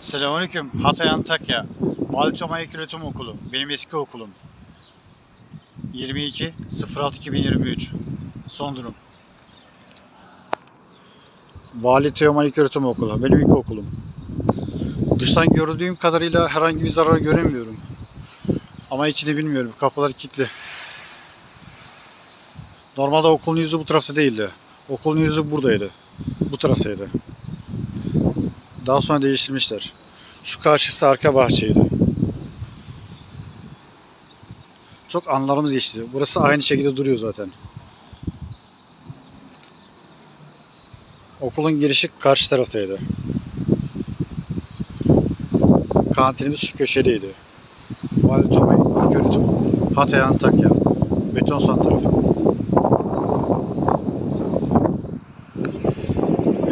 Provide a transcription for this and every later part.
Selamünaleyküm. Hatay Antakya. Balçoma İlköğretim Okulu. Benim eski okulum. 22 06 2023. Son durum. Vali Teoman İlköğretim Okulu. Benim ilk okulum. Dıştan gördüğüm kadarıyla herhangi bir zarar göremiyorum. Ama içini bilmiyorum. Kapılar kilitli. Normalde okulun yüzü bu tarafta değildi. Okulun yüzü buradaydı. Bu taraftaydı. Daha sonra değiştirmişler. Şu karşısı arka bahçeydi. Çok anılarımız geçti. Burası aynı şekilde duruyor zaten. Okulun girişi karşı taraftaydı. Kantinimiz şu köşedeydi. Vali Tomay İlköğretim Okulu. Hatay Antakya. Beton san tarafı.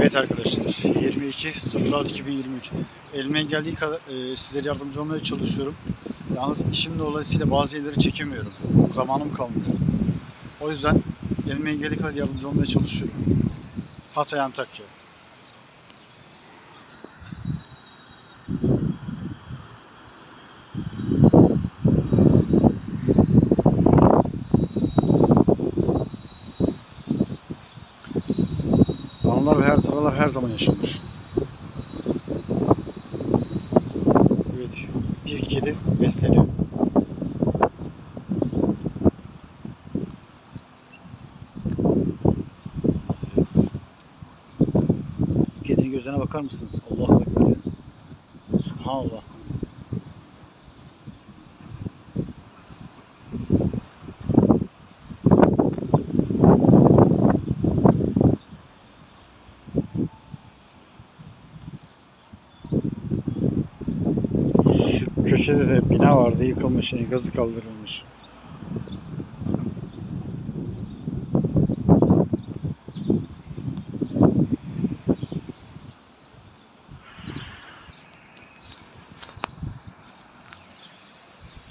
Evet arkadaşlar 22.06.2023 Elimden geldiği kadar e, sizlere yardımcı olmaya çalışıyorum. Yalnız işim dolayısıyla bazı yerleri çekemiyorum. Zamanım kalmıyor. O yüzden elimden geldiği kadar yardımcı olmaya çalışıyorum. Hatay Antakya. Anılar ve hatıralar her zaman yaşanır. Evet, bir kedi besleniyor. Kedinin gözlerine bakar mısınız? Allahu Ekber. Subhanallah. Şu köşede de bina vardı yıkılmış, enkazı kaldırılmış.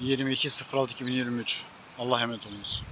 ...22.06.2023 Allah emanet olunuz.